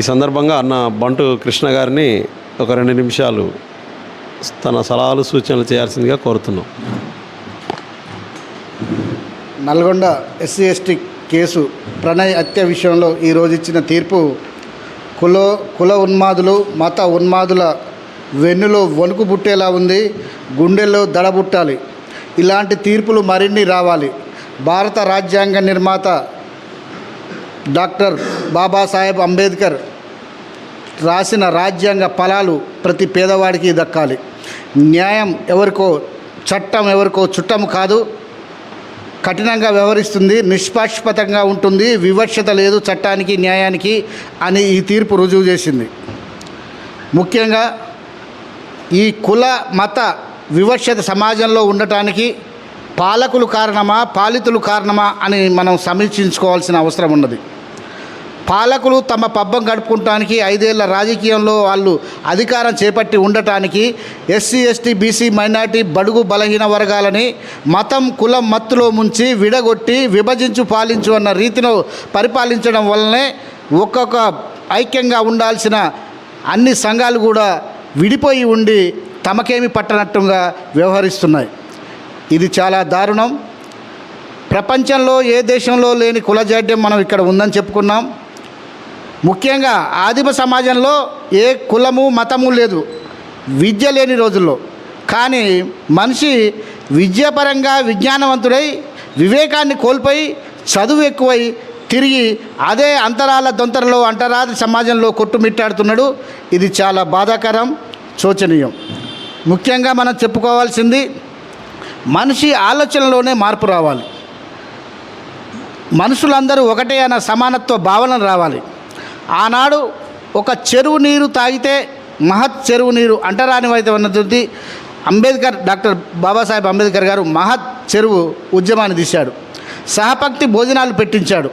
ఈ సందర్భంగా అన్న బంటు కృష్ణ గారిని ఒక రెండు నిమిషాలు తన సలహాలు సూచనలు చేయాల్సిందిగా కోరుతున్నాం. Nalgonda SC ST case Pranay హత్య విషయంలో ఈరోజు ఇచ్చిన తీర్పు కుల కుల ఉన్మాదులు మత ఉన్మాదుల వెన్నులో వణుకు పుట్టేలా ఉంది గుండెల్లో దడబుట్టాలి ఇలాంటి తీర్పులు మరిన్ని రావాలి. భారత రాజ్యాంగ నిర్మాత డాక్టర్ బాబాసాహెబ్ అంబేద్కర్ రాసిన రాజ్యాంగ ఫలాలు ప్రతి పేదవాడికి దక్కాలి. న్యాయం ఎవరికో చట్టం ఎవరికో చుట్టం కాదు. కఠినంగా వ్యవహరిస్తుంది నిష్పాక్షపతంగా ఉంటుంది. వివక్షత లేదు చట్టానికి న్యాయానికి అని ఈ తీర్పు రుజువు చేసింది. ముఖ్యంగా ఈ కుల మత వివక్షత సమాజంలో ఉండటానికి పాలకులు కారణమా పాలితులు కారణమా అని మనం సమీక్షించుకోవాల్సిన అవసరం ఉన్నది. పాలకులు తమ పబ్బం గడుపుకుంటానికి ఐదేళ్ళ రాజకీయంలో వాళ్ళు అధికారం చేపట్టి ఉండటానికి ఎస్సీ ఎస్టీ బీసీ మైనార్టీ బడుగు బలహీన వర్గాలని మతం కులం మత్తులో ముంచి విడగొట్టి విభజించు పాలించు అన్న రీతిలో పరిపాలించడం వల్లనే ఒక్కొక్క ఐక్యంగా ఉండాల్సిన అన్ని సంఘాలు కూడా విడిపోయి ఉండి తమకేమి పట్టనట్టుగా వ్యవహరిస్తున్నాయి. ఇది చాలా దారుణం. ప్రపంచంలో ఏ దేశంలో లేని కులజాడ్యం మనం ఇక్కడ ఉందని చెప్పుకున్నాం. ముఖ్యంగా ఆదిమ సమాజంలో ఏ కులము మతము లేదు. విద్య లేని రోజుల్లో. కానీ మనిషి విద్యాపరంగా విజ్ఞానవంతుడై వివేకాన్ని కోల్పోయి చదువు ఎక్కువై తిరిగి అదే అంతరాల దొంతరలో అంటరాది సమాజంలో కొట్టుమిట్టాడుతున్నాడు. ఇది చాలా బాధాకరం శోచనీయం. ముఖ్యంగా మనం చెప్పుకోవాల్సింది మనిషి ఆలోచనలోనే మార్పు రావాలి. మనుషులందరూ ఒకటే అన్న సమానత్వ భావన రావాలి. ఆనాడు ఒక చెరువు నీరు తాగితే మహత్ చెరువు నీరు అంటరానివైతే ఉన్నటువంటి అంబేద్కర్ డాక్టర్ బాబాసాహెబ్ అంబేద్కర్ గారు మహత్ చెరువు ఉద్యమాన్ని తీశాడు. సహపక్తి భోజనాలు పెట్టించాడు.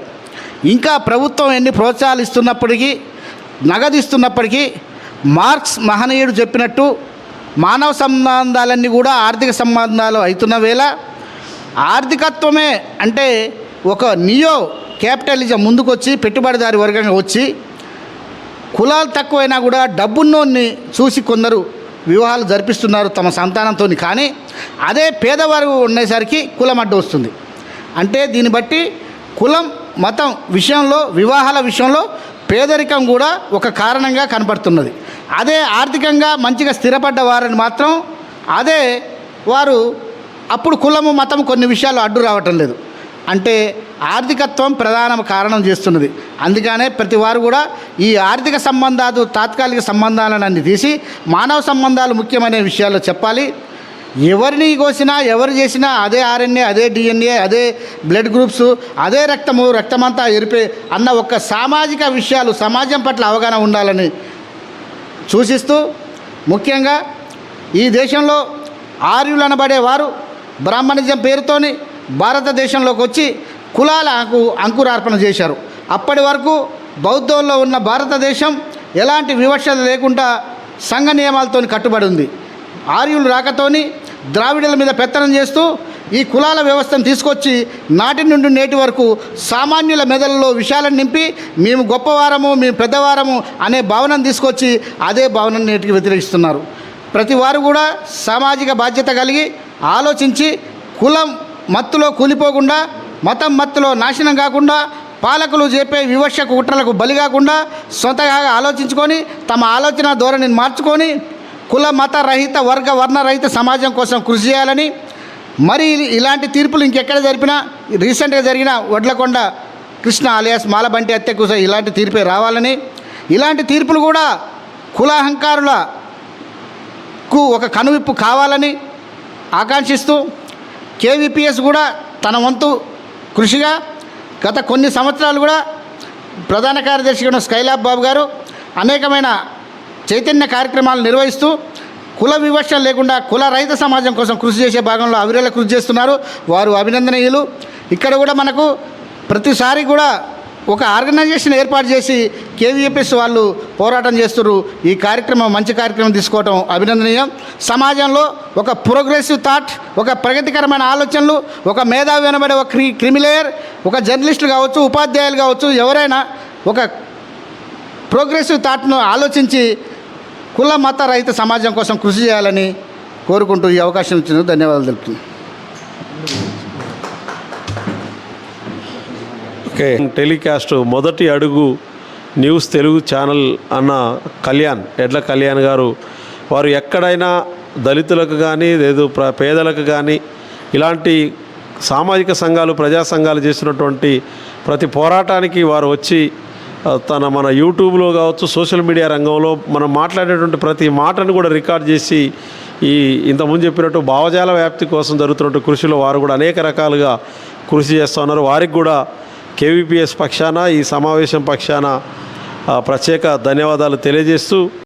ఇంకా ప్రభుత్వం ఎన్ని ప్రోత్సాహాలు ఇస్తున్నప్పటికీ నగదు ఇస్తున్నప్పటికీ మార్క్స్ మహనీయుడు చెప్పినట్టు మానవ సంబంధాలన్నీ కూడా ఆర్థిక సంబంధాలు అవుతున్న వేళ ఆర్థికత్వమే అంటే ఒక నియో క్యాపిటలిజం ముందుకొచ్చి పెట్టుబడిదారి వర్గంగా వచ్చి కులాలు తక్కువైనా కూడా డబ్బున్నోన్ని చూసి కొందరు వివాహాలు జరిపిస్తున్నారు తమ సంతానంతో కానీ అదే పేదవారు ఉండేసరికి కులం అడ్డు వస్తుంది. అంటే దీన్ని బట్టి కులం మతం విషయంలో వివాహాల విషయంలో పేదరికం కూడా ఒక కారణంగా కనపడుతున్నది. అదే ఆర్థికంగా మంచిగా స్థిరపడ్డ వారిని మాత్రం అదే వారు అప్పుడు కులము మతం కొన్ని విషయాలు అడ్డు రావటం లేదు. అంటే ఆర్థికత్వం ప్రధాన కారణం చేస్తున్నది. అందుకనే ప్రతి వారు కూడా ఈ ఆర్థిక సంబంధాలు తాత్కాలిక సంబంధాలను అన్ని తీసి మానవ సంబంధాలు ముఖ్యమైన విషయాల్లో చెప్పాలి. ఎవరిని కోసినా ఎవరు చేసినా అదే ఆర్ఎన్ఏ అదే డిఎన్ఏ అదే బ్లడ్ గ్రూప్స్ అదే రక్తము రక్తమంతా ఎరిపే అన్న ఒక సామాజిక విషయాలు సమాజం పట్ల అవగాహన ఉండాలని సూచిస్తూ ముఖ్యంగా ఈ దేశంలో ఆర్యులు అనబడేవారు బ్రాహ్మణిజం పేరుతోని భారతదేశంలోకి వచ్చి కులాలకు అంకురార్పణ చేశారు. అప్పటి వరకు బౌద్ధంలో ఉన్న భారతదేశం ఎలాంటి వివక్షత లేకుండా సంఘ నియమాలతో కట్టుబడి ఉంది. ఆర్యులు రాకతోని ద్రావిడుల మీద పెత్తనం చేస్తూ ఈ కులాల వ్యవస్థను తీసుకొచ్చి నాటి నుండి నేటి వరకు సామాన్యుల మెదళ్ళలో విషయాలను నింపి మేము గొప్పవారము మేము పెద్దవారము అనే భావనను తీసుకొచ్చి అదే భావనను నేటికి వ్యతిరేకిస్తున్నారు. ప్రతి వారు కూడా సామాజిక బాధ్యత కలిగి ఆలోచించి కులం మత్తులో కూలిపోకుండా మతం మత్తులో నాశనం కాకుండా పాలకులు చెప్పే వివక్ష కుట్రలకు బలి కాకుండా సొంతగా ఆలోచించుకొని తమ ఆలోచన ధోరణిని మార్చుకొని కుల మత రహిత వర్గ వర్ణరహిత సమాజం కోసం కృషి చేయాలని మరి ఇలాంటి తీర్పులు ఇంకెక్కడ జరిపినా రీసెంట్గా జరిగిన వడ్లకొండ కృష్ణ అలియాస్ మాలబంటి హత్యకు ఇలాంటి తీర్పే రావాలని ఇలాంటి తీర్పులు కూడా కులాహంకారులకు ఒక కనువిప్పు కావాలని ఆకాంక్షిస్తూ కేవీపీఎస్ కూడా తన వంతు కృషిగా గత కొన్ని సంవత్సరాలు కూడా ప్రధాన కార్యదర్శిగా ఉన్న స్కైలాబ్ బాబు గారు అనేకమైన చైతన్య కార్యక్రమాలు నిర్వహిస్తూ కుల వివక్ష లేకుండా కుల రహిత సమాజం కోసం కృషి చేసే భాగంలో అవిరల కృషి చేస్తున్నారు. వారు అభినందనీయులు. ఇక్కడ కూడా మనకు ప్రతిసారి కూడా ఒక ఆర్గనైజేషన్ ఏర్పాటు చేసి కేవీఎపిఎస్ వాళ్ళు పోరాటం చేస్తున్నారు. ఈ కార్యక్రమం మంచి కార్యక్రమం తీసుకోవటం అభినందనీయం. సమాజంలో ఒక ప్రోగ్రెసివ్ థాట్ ఒక ప్రగతికరమైన ఆలోచనలు ఒక మేధావి అనబడే ఒక క్రి క్రిమిలేయర్ ఒక జర్నలిస్టులు కావచ్చు ఉపాధ్యాయులు కావచ్చు ఎవరైనా ఒక ప్రోగ్రెసివ్ థాట్ను ఆలోచించి కుల మత రహిత సమాజం కోసం కృషి చేయాలని కోరుకుంటూ ఈ అవకాశం ఇచ్చినందుకు ధన్యవాదాలు తెలుపుతున్నాను. ఓకే. టెలికాస్ట్ మొదటి అడుగు న్యూస్ తెలుగు ఛానల్ అన్న కళ్యాణ్ ఎడ్ల కళ్యాణ్ గారు వారు ఎక్కడైనా దళితులకు కానీ లేదు ప్ర పేదలకు కానీ ఇలాంటి సామాజిక సంఘాలు ప్రజా సంఘాలు చేసినటువంటి ప్రతి పోరాటానికి వారు వచ్చి తన మన యూట్యూబ్లో కావచ్చు సోషల్ మీడియా రంగంలో మనం మాట్లాడేటువంటి ప్రతి మాటను కూడా రికార్డ్ చేసి ఈ ఇంతకుముందు చెప్పినట్టు భావజాల వ్యాప్తి కోసం జరుగుతున్నట్టు కృషిలో వారు కూడా అనేక రకాలుగా కృషి చేస్తూ ఉన్నారు. వారికి కూడా కేవీపీఎస్ పక్షాన ఈ సమావేశం పక్షాన ప్రత్యేక ధన్యవాదాలు తెలియజేస్తూ